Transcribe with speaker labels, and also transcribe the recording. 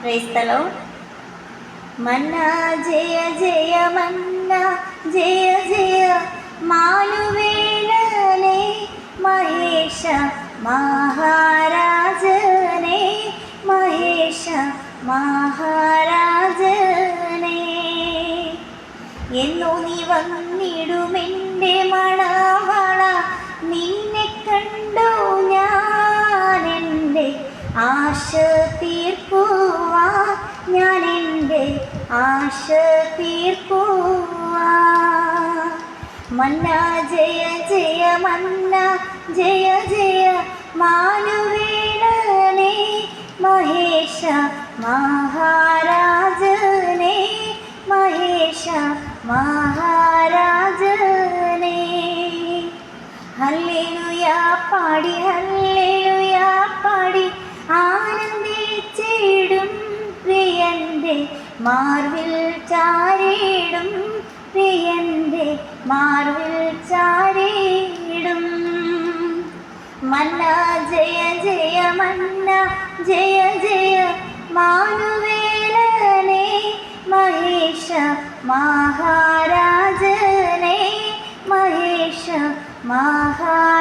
Speaker 1: ക്രൈസ്തലോ മന്ന ജയ ജയ മന്ന ജയ ജയ മാലുവേണനെ മഹേഷ മഹാരാജനെ മഹേഷ മഹാരാജനെ എന്നു നീ വന്നിടുമെന്റെ ഞാൻ എന്റെ ആശ തീർക്കുവാ. മന്ന ജയ ജയ മന്ന ജയ ജയ മാനുവേലനെ മഹേഷ മഹാരാജനെ മഹേഷ മഹാരാജനെ. ഹല്ലേലൂയ പാടി ഹല്ലേലൂയ മാർവിൽ ചാരിടും പ്രിയന്റെ മാർവിൽ ചാരിടും. മന്ന ജയ ജയ മന്ന ജയ ജയ മാനുവേലനെ മഹേഷ മഹാരാജനെ മഹേഷ മഹാ